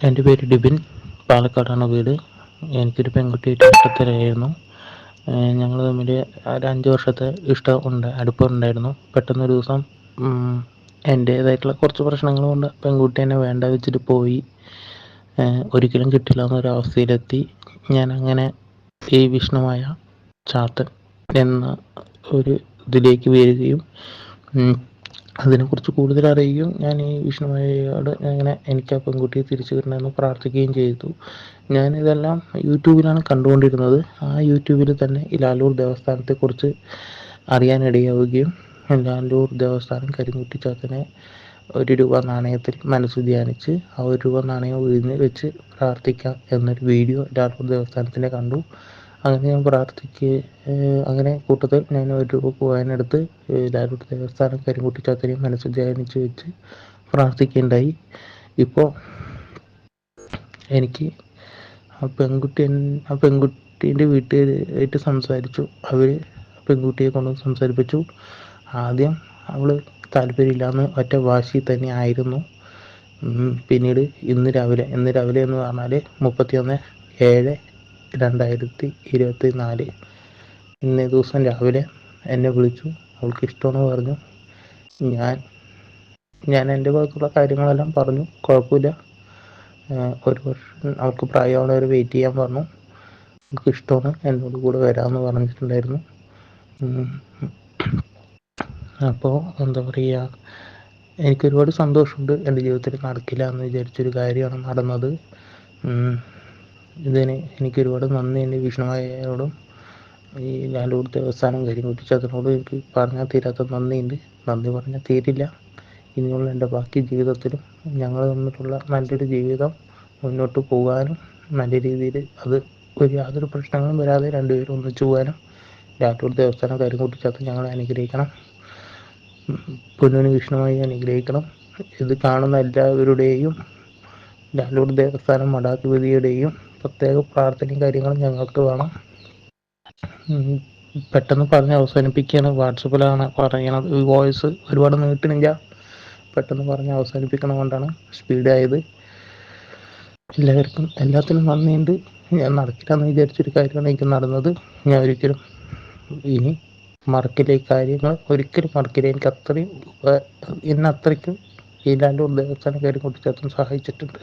എന്റെ പേര് ഡിബിൻ. പാലക്കാടാണ് വീട്. എനിക്കൊരു പെൺകുട്ടിയായിട്ട് ഇഷ്ടത്തിലായിരുന്നു ഞങ്ങൾ തമ്മിൽ ഒരു അഞ്ച് വർഷത്തെ ഇഷ്ടം ഉണ്ട് അടുപ്പമുണ്ടായിരുന്നു. പെട്ടെന്നൊരു ദിവസം എന്റേതായിട്ടുള്ള കുറച്ച് പ്രശ്നങ്ങൾ കൊണ്ട് പെൺകുട്ടി എന്നെ വേണ്ട വെച്ചിട്ട് പോയി. ഒരിക്കലും കിട്ടില്ല എന്നൊരവസ്ഥയിലെത്തി. ഞാൻ അങ്ങനെ ഈ വിഷ്ണുമായ ചാത്തൻ എന്ന ഒരു ഇതിലേക്ക് വരികയും അതിനെക്കുറിച്ച് കൂടുതൽ അറിയുകയും ഞാൻ ഈ വിഷ്ണുമായയോട് അങ്ങനെ എനിക്ക് ആ പെൺകുട്ടിയെ തിരിച്ചു കിട്ടണമെന്ന് പ്രാർത്ഥിക്കുകയും ചെയ്തു. ഞാൻ ഇതെല്ലാം യൂട്യൂബിലാണ് കണ്ടുകൊണ്ടിരുന്നത്. ആ യൂട്യൂബിൽ തന്നെ ഈ ലാലൂർ ദേവസ്ഥാനത്തെക്കുറിച്ച് അറിയാനിടയാവുകയും ലാലൂർ ദേവസ്ഥാനം കരിങ്കുട്ടി ചാത്തനെ ഒരു രൂപ നാണയത്തിൽ മനസ്സ് ധ്യാനിച്ച് ആ ഒരു രൂപ നാണയം ഉയർന്ന് വെച്ച് പ്രാർത്ഥിക്കാം എന്നൊരു വീഡിയോ ലാലൂർ ദേവസ്ഥാനത്തിന്റെ കണ്ടു. അങ്ങനെ ഞാൻ പ്രാർത്ഥിക്ക്. അങ്ങനെ കൂട്ടത്തിൽ ഞാൻ ഒരു പോകാനെടുത്ത് ലാലൂർ ദേവസ്ഥാനം കരിങ്കുട്ടി ചാത്തനെയും മനസ്സിൽ ധ്യാനിച്ച് വെച്ച് പ്രാർത്ഥിക്കുകയുണ്ടായി. ഇപ്പോൾ എനിക്ക് ആ പെൺകുട്ടി ആ പെൺകുട്ടീന്റെ വീട്ടുകാരായിട്ട് സംസാരിച്ചു. അവർ പെൺകുട്ടിയെ കൊണ്ട് സംസാരിപ്പിച്ചു. ആദ്യം അവൾ താല്പര്യമില്ലാന്ന് ഒറ്റ വാശി തന്നെ ആയിരുന്നു. പിന്നീട് ഇന്ന് രാവിലെ ഇന്ന് രാവിലെ എന്ന് പറഞ്ഞാൽ മുപ്പത്തിയൊന്ന് ഏഴ് രണ്ടായിരത്തി ഇരുപത്തി നാല് ഇന്നേ ദിവസം രാവിലെ എന്നെ വിളിച്ചു. അവൾക്ക് ഇഷ്ടമെന്ന് പറഞ്ഞു. ഞാൻ ഞാൻ എന്റെ ഭാഗത്തുള്ള കാര്യങ്ങളെല്ലാം പറഞ്ഞു. കുഴപ്പമില്ല. ഒരു വർഷം അവൾക്ക് പ്രായമുള്ളവർ വെയിറ്റ് ചെയ്യാൻ പറഞ്ഞു. അവൾക്ക് ഇഷ്ടമാണ്. എന്നോട് കൂടെ വരാമെന്ന് പറഞ്ഞിട്ടുണ്ടായിരുന്നു. അപ്പോൾ എന്താ പറയുക എനിക്കൊരുപാട് സന്തോഷമുണ്ട് എന്റെ ജീവിതത്തിൽ നടക്കില്ല എന്ന് വിചാരിച്ചൊരു കാര്യമാണ് നടന്നത്. ഇതിന് എനിക്കൊരുപാട് നന്ദിയുണ്ട് വിഷ്ണുവായോടും ഈ ലാലൂർ ദേവസ്ഥാനം കരിങ്കുട്ടിച്ചതിനോട് എനിക്ക് പറഞ്ഞാൽ തീരാത്ത നന്ദിയുണ്ട്. നന്ദി പറഞ്ഞാൽ തീരില്ല. ഇനിയുള്ള എന്റെ ബാക്കി ജീവിതത്തിലും ഞങ്ങൾ തമ്മിലുള്ള നല്ലൊരു ജീവിതം മുന്നോട്ട് പോകാനും നല്ല രീതിയിൽ അത് ഒരു യാതൊരു പ്രശ്നങ്ങളും വരാതെ രണ്ടുപേരും ഒന്നിച്ചു പോകാനും ലാറ്റൂർ ദേവസ്ഥാനം കൂട്ടിച്ചേർത്ത് ഞങ്ങളെ അനുഗ്രഹിക്കണം. പൊന്നുവിന് വിഷ്ണുമായി അനുഗ്രഹിക്കണം. ഇത് കാണുന്ന എല്ലാവരുടെയും രാത്രിയുടെ ദേവസ്ഥാനം മഠാധിപതിയുടെയും പ്രത്യേക പ്രാർത്ഥനയും കാര്യങ്ങളും ഞങ്ങൾക്ക് വേണം. പെട്ടെന്ന് പറഞ്ഞ് അവസാനിപ്പിക്കുകയാണ്. വാട്സപ്പിലാണ് പറയണത്. വോയിസ് ഒരുപാട് നീട്ടണില്ല പെട്ടെന്ന് പറഞ്ഞ് അവസാനിപ്പിക്കണം കൊണ്ടാണ് സ്പീഡായത് എല്ലാവർക്കും എല്ലാത്തിനും നന്ദിയുണ്ട്. ഞാൻ നടക്കില്ലെന്ന് വിചാരിച്ചൊരു കാര്യമാണ് എനിക്ക് നടന്നത്. ഞാൻ ഒരിക്കലും ഇനി മറക്കില്ല ഈ കാര്യങ്ങൾ. ഒരിക്കലും മറക്കില്ല. എനിക്ക് അത്രയും എന്നെ അത്രയ്ക്കും ഈ ലാൻഡ് ദേവസ്ഥാനം കാര്യം കൊട്ടിച്ചാത്തൻ സഹായിച്ചിട്ടുണ്ട്.